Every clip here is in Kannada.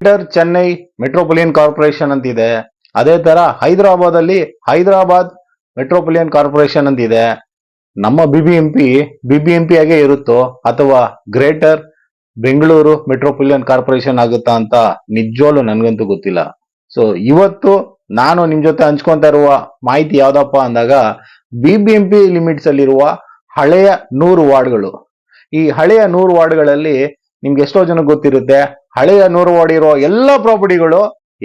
ಗ್ರೇಟರ್ ಚೆನ್ನೈ ಮೆಟ್ರೋಪೊಲಿಯನ್ ಕಾರ್ಪೊರೇಷನ್ ಅಂತಿದೆ. ಅದೇ ತರ ಹೈದರಾಬಾದ್ ಅಲ್ಲಿ ಹೈದರಾಬಾದ್ ಮೆಟ್ರೋಪೊಲಿಯನ್ ಕಾರ್ಪೊರೇಷನ್ ಅಂತಿದೆ. ನಮ್ಮ B B M P B B M P ಆಗೇ ಇರುತ್ತೋ ಅಥವಾ ಗ್ರೇಟರ್ ಬೆಂಗಳೂರು ಮೆಟ್ರೋಪೊಲಿಯನ್ ಕಾರ್ಪೊರೇಷನ್ ಆಗುತ್ತಾ ಅಂತ ನಿಜವಾಗ್ಲೂ ನನ್ಗಂತೂ ಗೊತ್ತಿಲ್ಲ. ಸೊ ಇವತ್ತು ನಾನು ನಿಮ್ ಜೊತೆ ಹಂಚ್ಕೊಂತ ಇರುವ ಮಾಹಿತಿ ಯಾವ್ದಪ್ಪ ಅಂದಾಗ ಬಿ ಬಿ ಲಿಮಿಟ್ಸ್ ಅಲ್ಲಿರುವ ಹಳೆಯ ನೂರು ವಾರ್ಡ್ಗಳು. ಈ ಹಳೆಯ ನೂರು ವಾರ್ಡ್ಗಳಲ್ಲಿ ನಿಮ್ಗೆ ಎಷ್ಟೋ ಜನ ಗೊತ್ತಿರುತ್ತೆ, ಹಳೆಯ ನೂರು ವಾರ್ಡ್ ಇರೋ ಎಲ್ಲ ಪ್ರಾಪರ್ಟಿಗಳು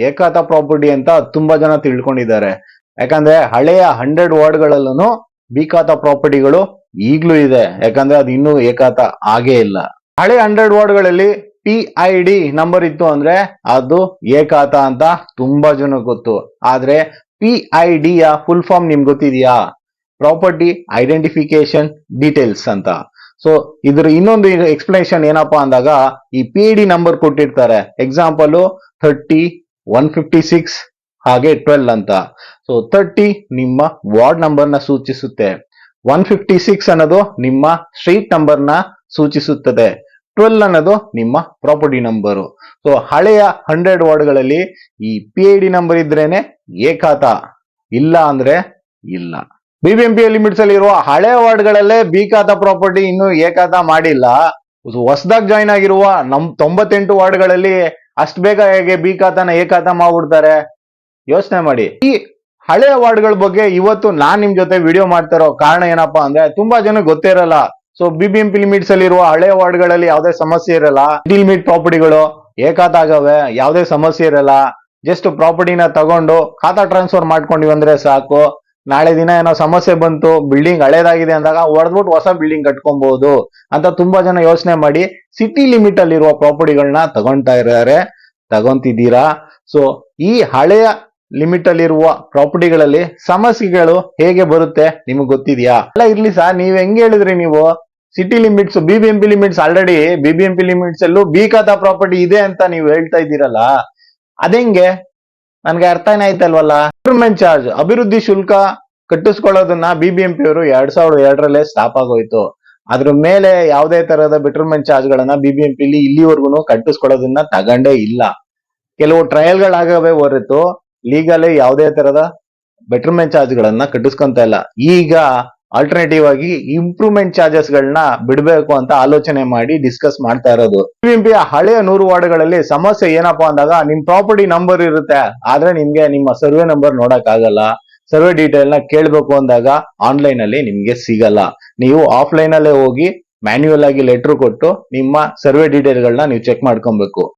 ಏಕಾತ ಪ್ರಾಪರ್ಟಿ ಅಂತ ತುಂಬಾ ಜನ ತಿಳ್ಕೊಂಡಿದ್ದಾರೆ. ಯಾಕಂದ್ರೆ ಹಳೆಯ ಹಂಡ್ರೆಡ್ ವಾರ್ಡ್ಗಳಲ್ಲೂ ಬಿಕಾತ ಪ್ರಾಪರ್ಟಿಗಳು ಈಗ್ಲೂ ಇದೆ. ಯಾಕಂದ್ರೆ ಅದು ಇನ್ನೂ ಏಕಾತ ಆಗೇ ಇಲ್ಲ. ಹಳೆ ಹಂಡ್ರೆಡ್ ವಾರ್ಡ್ಗಳಲ್ಲಿ ಪಿ ಐ ಡಿ ನಂಬರ್ ಇತ್ತು ಅಂದ್ರೆ ಅದು ಏಕಾತ ಅಂತ ತುಂಬಾ ಜನ ಗೊತ್ತು. ಆದ್ರೆ ಪಿ ಐ ಡಿ ಯ ಫುಲ್ ಫಾರ್ಮ್ ನಿಮ್ಗೆ ಗೊತ್ತಿದೆಯಾ? ಪ್ರಾಪರ್ಟಿ ಐಡೆಂಟಿಫಿಕೇಶನ್ ಡೀಟೇಲ್ಸ್ ಅಂತ. ಸೊ ಇದ್ರ ಇನ್ನೊಂದು ಎಕ್ಸ್ಪ್ಲನೇಷನ್ ಏನಪ್ಪಾ ಅಂದಾಗ, ಈ ಪಿ ಡಿ ನಂಬರ್ ಕೊಟ್ಟಿರ್ತಾರೆ. Example thirty one fifty six ಹಾಗೆ ಟ್ವೆಲ್ ಅಂತ. ಸೊ ತರ್ಟಿ ನಿಮ್ಮ ವಾರ್ಡ್ ನಂಬರ್ನ ಸೂಚಿಸುತ್ತೆ. ಒನ್ ಫಿಫ್ಟಿ ಸಿಕ್ಸ್ ಅನ್ನೋದು ನಿಮ್ಮ ಸ್ಟ್ರೀಟ್ ನಂಬರ್ನ ಸೂಚಿಸುತ್ತದೆ. ಟ್ವೆಲ್ ಅನ್ನೋದು ನಿಮ್ಮ ಪ್ರಾಪರ್ಟಿ ನಂಬರು ಸೊ ಹಳೆಯ ಹಂಡ್ರೆಡ್ ವಾರ್ಡ್ಗಳಲ್ಲಿ ಈ ಪಿ ಐ ಡಿ ನಂಬರ್ ಇದ್ರೇನೆ ಏಕಾತ. ಇಲ್ಲ ಅಂದ್ರೆ ಇಲ್ಲ. ಬಿಬಿಎಂಪಿ ಲಿಮಿಟ್ಸ್ ಅಲ್ಲಿ ಇರುವ ಹಳೆ ವಾರ್ಡ್ಗಳಲ್ಲೇ ಖಾತಾ ಪ್ರಾಪರ್ಟಿ ಇನ್ನು ಏಕಾತ ಮಾಡಿಲ್ಲ. ಹೊಸದಾಗಿ ಜಾಯಿನ್ ಆಗಿರುವ ನಮ್ ತೊಂಬತ್ತೆಂಟು ವಾರ್ಡ್ಗಳಲ್ಲಿ ಅಷ್ಟು ಬೇಗ ಹೇಗೆ ಬಿಕಾತನ ಏಕಾತ ಮಾಡ್ಬಿಡ್ತಾರೆ? ಯೋಚನೆ ಮಾಡಿ. ಈ ಹಳೆಯ ವಾರ್ಡ್ಗಳ ಬಗ್ಗೆ ಇವತ್ತು ನಾನ್ ನಿಮ್ ಜೊತೆ ವಿಡಿಯೋ ಮಾಡ್ತಾ ಇರೋ ಕಾರಣ ಏನಪ್ಪಾ ಅಂದ್ರೆ ತುಂಬಾ ಜನ ಗೊತ್ತೇ ಇರಲ್ಲ. ಸೊ ಬಿಬಿಎಂಪಿ ಲಿಮಿಟ್ಸ್ ಅಲ್ಲಿ ಇರುವ ಹಳೆಯ ವಾರ್ಡ್ಗಳಲ್ಲಿ ಯಾವುದೇ ಸಮಸ್ಯೆ ಇರಲ್ಲ. ಲಿಮಿಟ್ ಪ್ರಾಪರ್ಟಿಗಳು ಏಕಾತ ಆಗವೆ, ಯಾವುದೇ ಸಮಸ್ಯೆ ಇರಲ್ಲ. ಜಸ್ಟ್ ಪ್ರಾಪರ್ಟಿನ ತಗೊಂಡು ಖಾತಾ ಟ್ರಾನ್ಸ್ಫರ್ ಮಾಡ್ಕೊಂಡಿವಿ ಅಂದ್ರೆ ಸಾಕು. ನಾಳೆ ದಿನ ಏನೋ ಸಮಸ್ಯೆ ಬಂತು ಬಿಲ್ಡಿಂಗ್ ಹಳೇದಾಗಿದೆ ಅಂದಾಗ ಹೊಡೆದ್ಬಿಟ್ಟು ಹೊಸ ಬಿಲ್ಡಿಂಗ್ ಕಟ್ಕೊಬಹುದು ಅಂತ ತುಂಬಾ ಜನ ಯೋಚನೆ ಮಾಡಿ ಸಿಟಿ ಲಿಮಿಟ್ ಅಲ್ಲಿರುವ ಪ್ರಾಪರ್ಟಿಗಳನ್ನ ತಗೊಂತಾ ಇದ್ದಾರೆ. ತಗೊಂತಿದ್ದೀರಾ? ಸೊ ಈ ಹಳೆಯ ಲಿಮಿಟ್ ಅಲ್ಲಿರುವ ಪ್ರಾಪರ್ಟಿಗಳಲ್ಲಿ ಸಮಸ್ಯೆಗಳು ಹೇಗೆ ಬರುತ್ತೆ ನಿಮಗೆ ಗೊತ್ತಿದ್ಯಾ? ಅಲ್ಲ, ಇರ್ಲಿ ಸರ್ ನೀವ್ ಹೆಂಗ್ ಹೇಳಿದ್ರಿ ನೀವು? City limits B B limits already BBMP limits ಅಲ್ಲೂ ಬಿ ಖಾತಾ ಪ್ರಾಪರ್ಟಿ ಇದೆ ಅಂತ ನೀವು ಹೇಳ್ತಾ ಇದ್ದೀರಲ್ಲ. ಅದೆಂಗೆ? ನನ್ಗೆ ಅರ್ಥನೇ ಆಯ್ತಲ್ವಲ್ಲ? ಗವರ್ಮೆಂಟ್ ಚಾರ್ಜ್ ಅಭಿವೃದ್ಧಿ ಶುಲ್ಕ ಕಟ್ಟಿಸ್ಕೊಳ್ಳೋದನ್ನ ಬಿಬಿಎಂಪಿ ಅವರು ಎರಡ್ ಸಾವಿರದ ಎರಡರಲ್ಲೇ ಸ್ಟಾಪ್ ಆಗೋಯ್ತು. ಅದ್ರ ಮೇಲೆ ಯಾವುದೇ ತರಹದ ಬೆಟರ್ಮೆಂಟ್ ಚಾರ್ಜ್ ಗಳನ್ನ ಬಿಬಿಎಂಪಿ ಇಲ್ಲಿವರೆಗೂ ಕಟ್ಟಿಸ್ಕೊಳ್ಳೋದನ್ನ ತಗೊಂಡೇ ಇಲ್ಲ. ಕೆಲವು ಟ್ರಯಲ್ ಗಳಾಗವೇ ಹೊರತು ಲೀಗಲ್ ಯಾವುದೇ ತರದ ಬೆಟರ್ಮೆಂಟ್ ಚಾರ್ಜ್ ಗಳನ್ನ ಕಟ್ಟಿಸ್ಕೊಂತ ಇಲ್ಲ. ಈಗ ಆಲ್ಟರ್ನೇಟಿವ್ ಆಗಿ ಇಂಪ್ರೂವ್ಮೆಂಟ್ ಚಾರ್ಜಸ್ ಗಳನ್ನ ಬಿಡಬೇಕು ಅಂತ ಆಲೋಚನೆ ಮಾಡಿ ಡಿಸ್ಕಸ್ ಮಾಡ್ತಾ ಇರೋದು. ಬಿಬಿಎಂಪಿ ಹಳೆಯ ನೂರು ವಾರ್ಡ್ಗಳಲ್ಲಿ ಸಮಸ್ಯೆ ಏನಪ್ಪಾ ಅಂದಾಗ ನಿಮ್ ಪ್ರಾಪರ್ಟಿ ನಂಬರ್ ಇರುತ್ತೆ, ಆದ್ರೆ ನಿಮ್ಗೆ ನಿಮ್ಮ ಸರ್ವೆ ನಂಬರ್ ನೋಡಕ್ ಆಗಲ್ಲ ಸರ್ವೆ ಡೀಟೇಲ್ನ ಕೇಳ್ಬೇಕು ಅಂದಾಗ ಆನ್ಲೈನ್ ಅಲ್ಲಿ ನಿಮ್ಗೆ ಸಿಗಲ್ಲ. ನೀವು ಆಫ್ಲೈನ್ ಅಲ್ಲೇ ಹೋಗಿ ಮ್ಯಾನ್ಯುವಲ್ ಆಗಿ ಲೆಟರ್ ಕೊಟ್ಟು ನಿಮ್ಮ ಸರ್ವೆ ಡೀಟೇಲ್ ಗಳನ್ನ ನೀವು ಚೆಕ್ ಮಾಡ್ಕೊಬೇಕು.